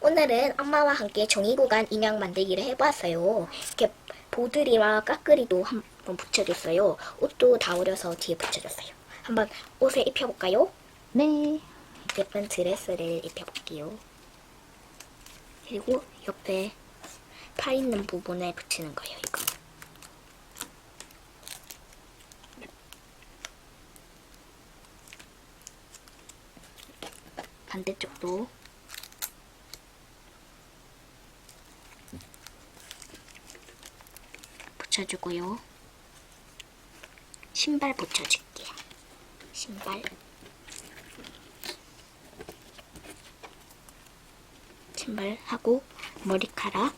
오늘은 엄마와 함께 종이구간 인형 만들기를 해보았어요. 이렇게 보드리와 까끄리도 한번 붙여줬어요. 옷도 다 오려서 뒤에 붙여줬어요. 한번 옷에 입혀볼까요? 네. 예쁜 드레스를 입혀볼게요. 그리고 옆에 팔 있는 부분에 붙이는 거예요, 이거. 반대쪽도 붙여주고요. 신발 붙여줄게요. 신발. 신발 하고 머리카락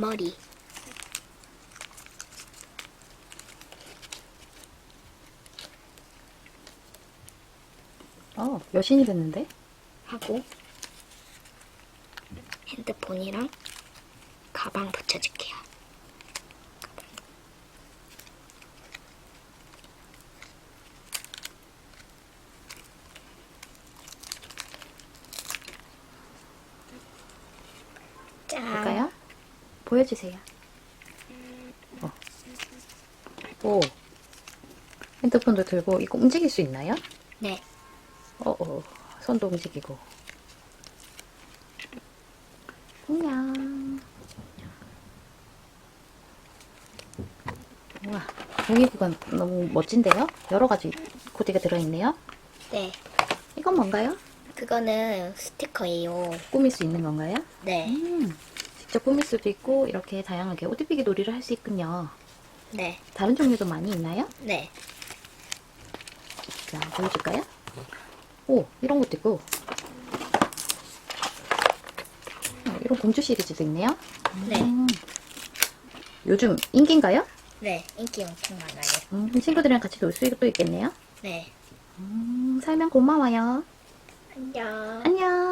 머리 어, 여신이 됐는데? 하고 핸드폰이랑 가방 붙여줄게요. 짠. 볼까요? 보여주세요. 어. 오. 핸드폰도 들고 이거 움직일 수 있나요? 네. 어, 어. 손도 움직이고. 안녕. 우와, 종이구간 너무 멋진데요? 여러 가지 코디가 들어있네요. 네. 이건 뭔가요? 그거는 스티커예요. 꾸밀 수 있는 건가요? 네. 음, 직접 꾸밀 수도 있고 이렇게 다양하게 옷 입히기 놀이를 할 수 있군요. 네. 다른 종류도 많이 있나요? 네. 자, 보여줄까요? 오, 이런 것도 있고. 어, 이런 공주 시리즈도 있네요. 네. 음, 요즘 인기인가요? 네. 인기 엄청 많아요. 음, 친구들이랑 같이 놀 수도 있겠네요. 네. 음, 설명 고마워요. 안녕. 안녕.